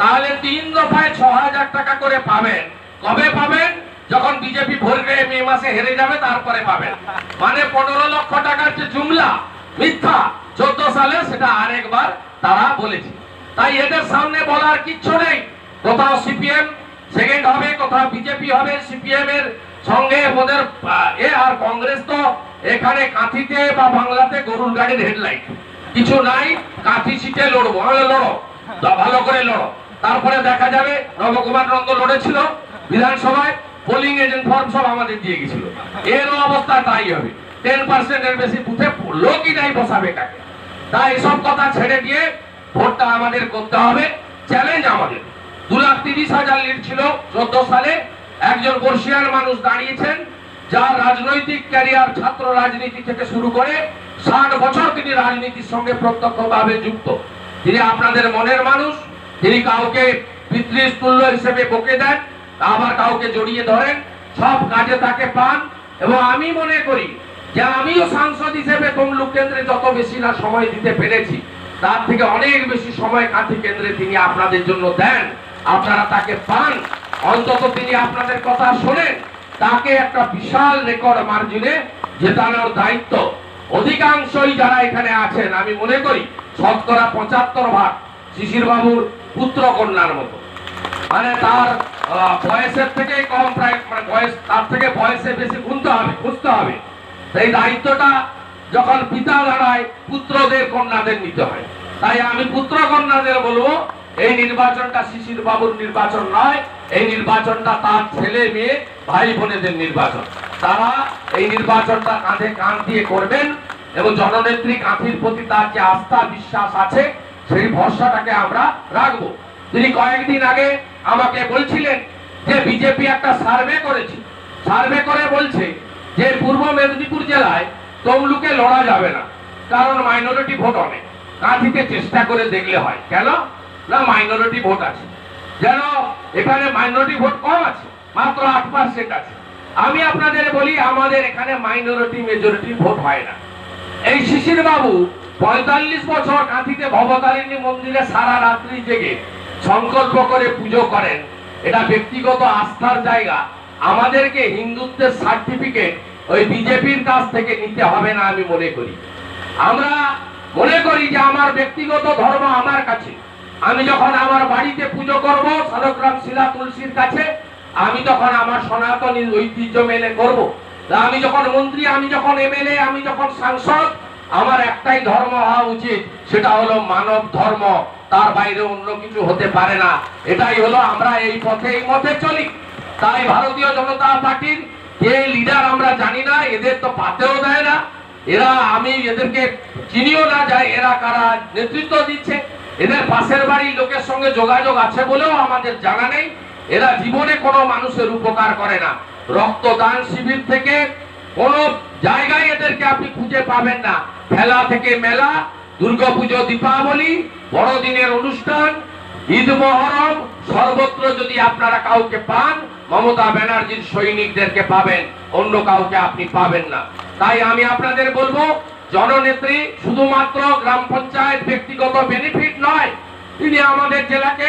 তাহলে তিন দফায় ছ হাজার টাকা করে পাবেন। কবে পাবেন? যখন বিজেপি ভোটে মে মাসে হেরে যাবে, তারপরে পাবেন। মানে পনেরো লক্ষ টাকার যে জুমলা, মিথ্যা, চোদ্দ সালে সেটা আরেকবার তারা বলেছে। তাই এদের সামনে বলার কিচ্ছু নেই। কোথাও সিপিএম, সেকেন্ড হবে, কোথাও বিজেপি হবে, সিপিএম এর সঙ্গে ওদের এ আর কংগ্রেস তো এখানে কাঁথিতে বা বাংলাতে গরুর গাড়ির হেডলাইট কিছু নাই, কাঁথি সিটে লড়বো। লড়ো ভালো করে লড়ো। তারপরে দেখা যাবে নবকুমার নন্দ লড়েছিল বিধানসভায় পোলিং এজেন্ট ফর্ম সব আমাদের দিয়ে গেছিল। এরও অবস্থা তাই হবে। টেন পার্সেন্টের বেশি বুথে লোকই নাই বসাবে কাকে? তাই এসব কথা ছেড়ে দিয়ে ভোটটা আমাদের করতে হবে। চ্যালেঞ্জ আমাদের। দু লাখ তিরিশ হাজার লিড ছিল চোদ্দ সালে। একজন বর্ষিয়ার মানুষ দাঁড়িয়েছেন, যার রাজনৈতিক ক্যারিয়ার ছাত্র রাজনীতি থেকে শুরু করে ষাট বছর তিনি রাজনীতির সঙ্গে প্রত্যক্ষভাবে যুক্ত। তিনি আপনাদের মনের মানুষ তিনি কাউকে পিতৃতুল্য হিসেবে বকে দেন, আবার কাউকে জড়িয়ে ধরেন, সব কাজে তাকে পান। এবং আমি মনে করি যে আমিও সাংসদ হিসেবে তমলুক কেন্দ্রে যত বেশি না সময় দিতে পেরেছি, তার থেকে অনেক বেশি সময় কাঁথি কেন্দ্রে তিনি আপনাদের জন্য দেন। আপনারা তাকে পান। অন্তত তিনি আপনাদের কথা শোনেন। তাকে একটা বিশাল রেকর্ড মার্জিনে জেতানোর দায়িত্ব। অধিকাংশই যারা এখানে আছেন, আমি মনে করি শতকরা পঁচাত্তর ভাগ শিশির বাবুর পুত্র কন্যার মতো। মানে তার বয়সের থেকে কম প্রায় মানে বয়স, তার থেকে বয়সে বেশি গুনতে হবে বুঝতে হবে। সেই দায়িত্বটা যখন পিতা দাঁড়ায় পুত্রদের কন্যাদের নিতে হয়। তাই আমি পুত্র কন্যাদের বলব, এই নির্বাচনটা শিশির বাবুর নির্বাচন নয়, এই নির্বাচনটা তার ছেলে মেয়ে, ভাই বোনেদের নির্বাচন। তারা এই নির্বাচনটা কাঁধে কাঁধ দিয়ে করবেন এবং জননেত্রী কাঁথির প্রতি তার যে আস্থা, বিশ্বাস আছে সেই ভরসাটাকে আমরা রাখব। তিনি কয়েকদিন আগে আমাকে বলছিলেন যে বিজেপি একটা সার্ভে করেছে। সার্ভে করে বলছে যে পূর্ব মেদিনীপুর জেলায় তমলুকে লড়া যাবে না, কারণ মাইনরিটি ভোট অনেক। কাঁথিতে চেষ্টা করে দেখলে হয়। কেন? না মাইনরিটি ভোট আছে। যেন এখানে মাইনরিটি ভোট কম আছে, মাত্র আট পার্সেন্ট আছে। আমি আপনাদের বলি, আমাদের এখানে মাইনরিটি মেজরিটি ভোট হয় না। এই শিশির বাবু পঁয়তাল্লিশ বছর কাঁথিতে ভবতারিণী মন্দিরে সারা রাত্রি জেগে সংকল্প করে পুজো করেন। এটা ব্যক্তিগত আস্থার জায়গা। আমাদেরকে হিন্দুত্বের সার্টিফিকেট ওই বিজেপির কাছ থেকে নিতে হবে না আমি মনে করি। আমরা মনে করি যে আমার ব্যক্তিগত ধর্ম আমার কাছে। আমি যখন আমার বাড়িতে পুজো করব সাধকরাম শিলা তুলসীর কাছে, আমি তখন আমার সনাতনী ঐতিহ্য মেনে করব। আমি যখন মন্ত্রী, আমি যখন এমএলএ, আমি যখন সাংসদ আমার একটাই ধর্ম হওয়া উচিত, সেটা হলো মানব ধর্ম। তার বাইরে অন্য কিছু হতে পারে না। এটাই হলো আমরা এই পথে, এই মতে চলি। তাই ভারতীয় জনতা পার্টির যে লিডার আমরা জানি না, এদের তো পাতেও দেয় না। এরা, আমি এদেরকে চিনিও না যায় এরা কারা নেতৃত্ব দিচ্ছে। এদের পাশের বাড়ির লোকের সঙ্গে যোগাযোগ আছে বলেও আমাদের জানা নেই। এরা জীবনে কোনো মানুষের উপকার করে না। রক্তদান শিবির থেকে কোনো জায়গায় এদেরকে আপনি খুঁজে পাবেন না। খেলা থেকে মেলা, দুর্গাপুজো, দীপাবলি, বড়দিনের অনুষ্ঠান, ঈদ মহরম, সর্বত্র যদি আপনারা কাউকে পান, মমতা ব্যানার্জির সৈনিকদেরকে পাবেন, অন্য কাউকে আপনি পাবেন না। তাই আমি আপনাদের বলব, জননেত্রী শুধুমাত্র গ্রাম পঞ্চায়েত ব্যক্তিগত বেনিফিট নয়, তিনি আমাদের জেলাকে